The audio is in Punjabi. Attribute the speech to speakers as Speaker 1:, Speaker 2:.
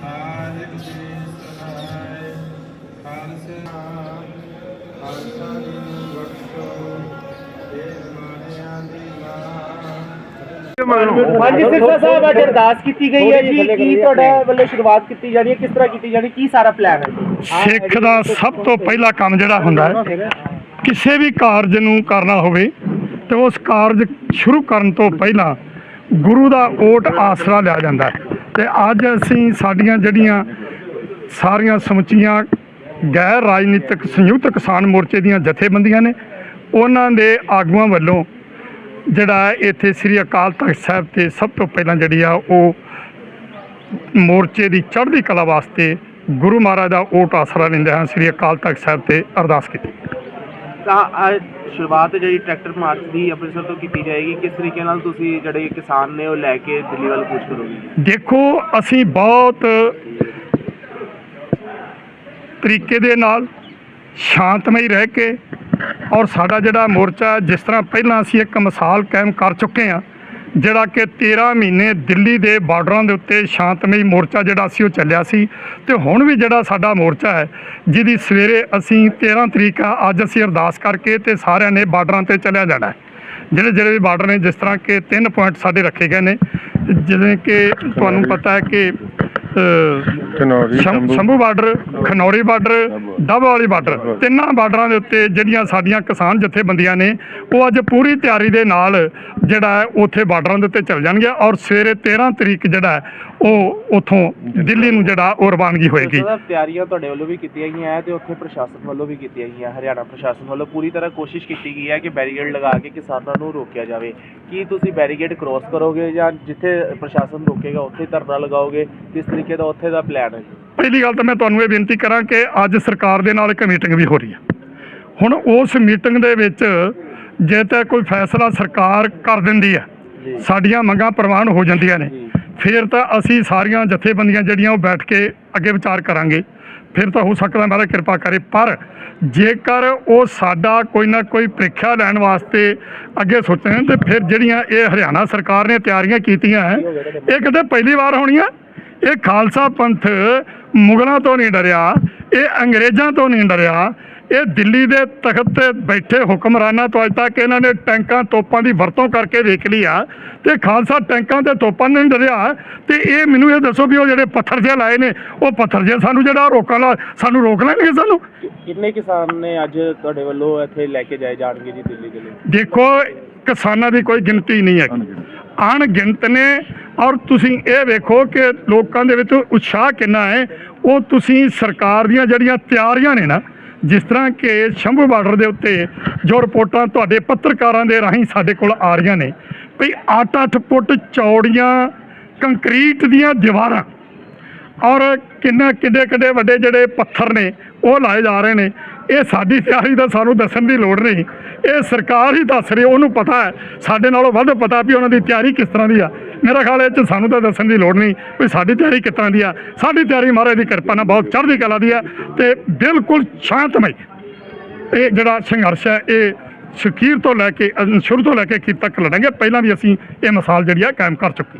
Speaker 1: ਸਾਹਿਬ ਜੀ ਸਹਾਇ ਜੀ ਬਖਸ਼ੋ ਇਹ ਦੀ
Speaker 2: ਹਾਂਜੀ ਸਿਰਸਾ ਸਾਹਿਬ ਅੱਜ ਅਰਦਾਸ ਕੀਤੀ ਗਈ ਹੈ ਜੀ ਕੀ ਤੁਹਾਡਾ ਵੱਲੋਂ ਸ਼ੁਰੂਆਤ ਕੀਤੀ ਜਾਣੀ ਹੈ ਕਿਸ ਤਰ੍ਹਾਂ ਕੀਤੀ ਜਾਣੀ ਕੀ ਸਾਰਾ ਪਲਾਨ ਹੈ? ਜੀ
Speaker 3: ਸਿੱਖ ਦਾ ਸਭ ਤੋਂ ਪਹਿਲਾ ਕੰਮ ਜਿਹੜਾ ਹੁੰਦਾ ਹੈ ਕਿਸੇ ਵੀ ਕਾਰਜ ਨੂੰ ਕਰਨਾ ਹੋਵੇ ਤੇ ਉਸ ਕਾਰਜ ਸ਼ੁਰੂ ਕਰਨ ਤੋਂ ਪਹਿਲਾਂ ਗੁਰੂ ਦਾ ਓਟ ਆਸਰਾ ਲਿਆ ਜਾਂਦਾ ਹੈ। ਤੇ ਅੱਜ ਅਸੀਂ ਸਾਡੀਆਂ ਜਿਹੜੀਆਂ ਸਾਰੀਆਂ ਸਮੁੱਚੀਆਂ ਗੈਰ ਰਾਜਨੀਤਿਕ ਸੰਯੁਕਤ ਕਿਸਾਨ ਮੋਰਚੇ ਦੀਆਂ ਜਥੇਬੰਦੀਆਂ ਨੇ, ਉਹਨਾਂ ਦੇ ਆਗੂਆਂ ਵੱਲੋਂ ਜਿਹੜਾ ਇੱਥੇ ਸ੍ਰੀ ਅਕਾਲ ਤਖਤ ਸਾਹਿਬ ਤੇ ਸਭ ਤੋਂ ਪਹਿਲਾਂ ਜਿਹੜੀ ਆ ਉਹ ਮੋਰਚੇ ਦੀ ਚੜ੍ਹਦੀ ਕਲਾ ਵਾਸਤੇ ਗੁਰੂ ਮਹਾਰਾਜ ਦਾ ਓਟ ਆਸਰਾ ਲੈਂਦੇ ਹਾਂ ਸ੍ਰੀ ਅਕਾਲ ਤਖਤ ਸਾਹਿਬ ਤੇ ਅਰਦਾਸ ਕੀਤੀ।
Speaker 2: ਤਾਂ ਅੱਜ ਸ਼ੁਰੂਆਤ ਜਿਹੜੀ ਟਰੈਕਟਰ ਮਾਰਚ ਦੀ ਅੰਮ੍ਰਿਤਸਰ ਤੋਂ ਕੀਤੀ ਜਾਏਗੀ, ਕਿਸ ਤਰੀਕੇ ਨਾਲ ਤੁਸੀਂ ਜਿਹੜੇ ਕਿਸਾਨ ਨੇ ਉਹ ਲੈ ਕੇ ਦਿੱਲੀ ਵੱਲ ਕੂਚ ਕਰੋਗੇ?
Speaker 3: ਦੇਖੋ, ਅਸੀਂ ਬਹੁਤ ਤਰੀਕੇ ਦੇ ਨਾਲ ਸ਼ਾਂਤਮਈ ਰਹਿ ਕੇ ਔਰ ਸਾਡਾ ਜਿਹੜਾ ਮੋਰਚਾ, ਜਿਸ ਤਰ੍ਹਾਂ ਪਹਿਲਾਂ ਅਸੀਂ ਇੱਕ ਮਿਸਾਲ ਕਾਇਮ ਕਰ ਚੁੱਕੇ ਹਾਂ ਜਿਹੜਾ ਕਿ 13 ਮਹੀਨੇ ਦਿੱਲੀ ਦੇ ਬਾਰਡਰਾਂ ਦੇ ਉੱਤੇ ਸ਼ਾਂਤਮਈ ਮੋਰਚਾ ਜਿਹੜਾ ਸੀ ਉਹ ਚੱਲਿਆ ਸੀ। ਤੇ ਹੁਣ ਵੀ ਜਿਹੜਾ ਸਾਡਾ ਮੋਰਚਾ ਹੈ ਜਿਹਦੀ ਸਵੇਰੇ ਅਸੀਂ 13 ਤਰੀਕ ਆ ਅੱਜ ਅਸੀਂ ਅਰਦਾਸ ਕਰਕੇ ਤੇ ਸਾਰਿਆਂ ਨੇ ਬਾਰਡਰਾਂ ਤੇ ਚੱਲਿਆ ਜਾਣਾ ਜਿਹੜੇ ਜਿਹੜੇ ਵੀ ਬਾਰਡਰ ਨੇ ਜਿਸ ਤਰ੍ਹਾਂ ਕਿ ਤਿੰਨ ਪੁਆਇੰਟ ਸਾਡੇ ਰੱਖੇ ਗਏ ਨੇ ਜਿਵੇਂ ਕਿ ਤੁਹਾਨੂੰ ਪਤਾ ਹੈ ਕਿ ਸ਼ੰ- Shambhu. Border Khanauri border Dabwali border. ਤਿੰਨਾਂ ਬਾਰਡਰਾਂ ਦੇ ਉੱਤੇ ਜਿਹੜੀਆਂ ਸਾਡੀਆਂ ਕਿਸਾਨ ਜਥੇਬੰਦੀਆਂ ਨੇ ਉਹ ਅੱਜ ਪੂਰੀ ਤਿਆਰੀ ਦੇ ਨਾਲ ਜਿਹੜਾ ਹੈ ਉੱਥੇ ਬਾਰਡਰਾਂ ਦੇ ਉੱਤੇ ਚੱਲ ਜਾਣਗੇ ਔਰ ਸਵੇਰੇ 13 ਤਰੀਕ ਜਿਹੜਾ ਹੈ ਉਹ ਉਥੋਂ ਦਿੱਲੀ ਨੂੰ ਜਿਹੜਾ ਉਹ ਰਵਾਨਗੀ ਹੋਏਗੀ।
Speaker 2: ਸਰ ਤਿਆਰੀਆਂ ਤੁਹਾਡੇ ਵੱਲੋਂ ਵੀ ਕੀਤੀਆਂ ਗਈਆਂ ਹੈ ਤੇ ਉੱਥੇ ਪ੍ਰਸ਼ਾਸਨ ਵੱਲੋਂ ਵੀ ਕੀਤੀਆਂ ਗਈਆਂ ਹਰਿਆਣਾ ਪ੍ਰਸ਼ਾਸਨ ਵੱਲੋਂ ਪੂਰੀ ਤਰ੍ਹਾਂ ਕੋਸ਼ਿਸ਼ ਕੀਤੀ ਗਈ ਹੈ ਕਿ ਬੈਰੀਕੇਡ ਲਗਾ ਕੇ ਕਿਸਾਨਾਂ ਨੂੰ ਰੋਕਿਆ ਜਾਵੇ। ਕੀ ਤੁਸੀਂ ਬੈਰੀਕੇਡ ਕ੍ਰੋਸ ਕਰੋਗੇ ਜਾਂ ਜਿੱਥੇ ਪ੍ਰਸ਼ਾਸਨ ਰੋਕੇਗਾ ਉੱਥੇ ਧਰਨਾ ਲਗਾਓਗੇ? ਕਿਸ ਤਰੀਕੇ ਦਾ ਉੱਥੇ ਦਾ ਪਲਾਨ ਜੀ
Speaker 3: ਪਹਿਲੀ ਗੱਲ ਤਾਂ ਮੈਂ ਤੁਹਾਨੂੰ ਇਹ ਬੇਨਤੀ ਕਰਾਂ ਕਿ ਅੱਜ ਸਰਕਾਰ ਦੇ ਨਾਲ ਇੱਕ ਮੀਟਿੰਗ ਵੀ ਹੋ ਰਹੀ ਹੈ। ਹੁਣ ਉਸ ਮੀਟਿੰਗ ਦੇ ਵਿੱਚ ਜੇ ਤਾਂ ਕੋਈ ਫੈਸਲਾ ਸਰਕਾਰ ਕਰ ਦਿੰਦੀ ਹੈ ਸਾਡੀਆਂ ਮੰਗਾਂ ਪ੍ਰਵਾਨ ਹੋ ਜਾਂਦੀਆਂ ਨੇ ਫਿਰ ਤਾਂ ਅਸੀਂ ਸਾਰੀਆਂ ਜਥੇਬੰਦੀਆਂ ਜਿਹੜੀਆਂ ਉਹ ਬੈਠ ਕੇ ਅੱਗੇ ਵਿਚਾਰ ਕਰਾਂਗੇ। ਫਿਰ ਤਾਂ ਹੋ ਸਕਦਾ ਮਹਾਰਾਜ ਕਿਰਪਾ ਕਰੇ ਪਰ ਜੇਕਰ ਉਹ ਸਾਡਾ ਕੋਈ ਨਾ ਕੋਈ ਪ੍ਰੀਖਿਆ ਲੈਣ ਵਾਸਤੇ ਅੱਗੇ ਸੋਚਣ ਤੇ ਫਿਰ ਜਿਹੜੀਆਂ ਇਹ ਹਰਿਆਣਾ ਸਰਕਾਰ ਨੇ ਤਿਆਰੀਆਂ ਕੀਤੀਆਂ ਹੈ ਇਹ ਕਿਤੇ ਪਹਿਲੀ ਵਾਰ ਹੋਣੀਆਂ? ਇਹ ਖਾਲਸਾ ਪੰਥ ਮੁਗਲਾਂ ਤੋਂ ਨਹੀਂ ਡਰਿਆ ਇਹ ਅੰਗਰੇਜ਼ਾਂ ਤੋਂ ਨਹੀਂ ਡਰਿਆ ਇਹ ਦਿੱਲੀ ਦੇ ਤਖਤ ਤੇ ਬੈਠੇ ਹੁਕਮਰਾਨਾਂ ਤੋਂ ਅੱਜ ਤੱਕ ਇਹਨਾਂ ਨੇ ਟੈਂਕਾਂ ਤੋਪਾਂ ਦੀ ਵਰਤੋਂ ਕਰਕੇ ਵੇਖ ਲਈ ਆ ਤੇ ਖਾਲਸਾ ਟੈਂਕਾਂ ਤੇ ਤੋਪਾਂ ਨਾਲ ਨਹੀਂ ਡਰਿਆ ਤੇ ਇਹ ਮੈਨੂੰ ਇਹ ਦੱਸੋ ਵੀ ਉਹ ਜਿਹੜੇ ਪੱਥਰ ਜੇ ਲਾਏ ਨੇ ਉਹ ਪੱਥਰ ਜੇ ਸਾਨੂੰ ਜਿਹੜਾ ਰੋਕਣ ਲਾ ਸਾਨੂੰ ਰੋਕ ਲੈਣਗੇ ਸਾਨੂੰ?
Speaker 2: ਕਿੰਨੇ ਕਿਸਾਨ ਨੇ ਅੱਜ ਤੁਹਾਡੇ ਵੱਲੋਂ ਇੱਥੇ ਲੈ ਕੇ ਜਾਏ ਜਾਣਗੇ ਜੀ ਦਿੱਲੀ ਦੇ ਲਈ?
Speaker 3: ਦੇਖੋ ਕਿਸਾਨਾਂ ਦੀ ਕੋਈ ਗਿਣਤੀ ਨਹੀਂ ਹੈਗੀ। ਅਣਗਿਣਤ ਨੇ ਔਰ ਤੁਸੀਂ ਇਹ ਵੇਖੋ ਕਿ ਲੋਕਾਂ ਦੇ ਵਿੱਚ ਉਤਸ਼ਾਹ ਕਿੰਨਾ ਹੈ। ਉਹ ਤੁਸੀਂ ਸਰਕਾਰ ਦੀਆਂ ਜਿਹੜੀਆਂ ਤਿਆਰੀਆਂ ਨੇ ਨਾ, ਜਿਸ ਤਰ੍ਹਾਂ ਕਿ ਸ਼ੰਭੂ ਬਾਰਡਰ ਦੇ ਉੱਤੇ ਜੋ ਰਿਪੋਰਟਾਂ ਤੁਹਾਡੇ ਪੱਤਰਕਾਰਾਂ ਦੇ ਰਾਹੀਂ ਸਾਡੇ ਕੋਲ ਆ ਰਹੀਆਂ ਨੇ ਵੀ 8-8 ਫੁੱਟ ਚੌੜੀਆਂ ਕੰਕਰੀਟ ਦੀਆਂ ਦੀਵਾਰਾਂ ਔਰ ਕਿੰਨਾ ਕਿੱਡੇ ਕਿੱਡੇ ਵੱਡੇ ਜਿਹੜੇ ਪੱਥਰ ਨੇ, ਉਹ ਲਾਏ ਜਾ ਰਹੇ ਨੇ। ਇਹ ਸਾਡੀ ਤਿਆਰੀ ਦਾ ਸਾਨੂੰ ਦੱਸਣ ਦੀ ਲੋੜ ਨਹੀਂ। ਇਹ ਸਰਕਾਰ ਹੀ ਦੱਸ ਰਹੀ ਉਹਨੂੰ ਪਤਾ ਹੈ। ਸਾਡੇ ਨਾਲੋਂ ਵੱਧ ਪਤਾ ਵੀ ਉਹਨਾਂ ਦੀ ਤਿਆਰੀ ਕਿਸ ਤਰ੍ਹਾਂ ਦੀ ਆ। ਮੇਰਾ ਖਿਆਲ ਇਹ ਚ ਸਾਨੂੰ ਤਾਂ ਦੱਸਣ ਦੀ ਲੋੜ ਨਹੀਂ ਵੀ ਸਾਡੀ ਤਿਆਰੀ ਕਿਸ ਦੀ ਆ। ਸਾਡੀ ਤਿਆਰੀ ਮਹਾਰਾਜ ਦੀ ਕਿਰਪਾ ਨਾਲ ਬਹੁਤ ਚੜ੍ਹਦੀ ਕਲਾ ਦੀ ਆ ਤੇ ਬਿਲਕੁਲ ਸ਼ਾਂਤਮਈ। ਇਹ ਜਿਹੜਾ ਸੰਘਰਸ਼ ਹੈ, ਇਹ ਸ਼ਕੀਰ ਤੋਂ ਲੈ ਕੇ ਸ਼ੁਰੂ ਤੋਂ ਲੈ ਕੇ ਅਖੀਰ ਤੱਕ ਲੜਾਂਗੇ। ਪਹਿਲਾਂ ਵੀ ਅਸੀਂ ਇਹ ਮਿਸਾਲ ਜਿਹੜੀ ਆ ਕਾਇਮ ਕਰ ਚੁੱਕੇ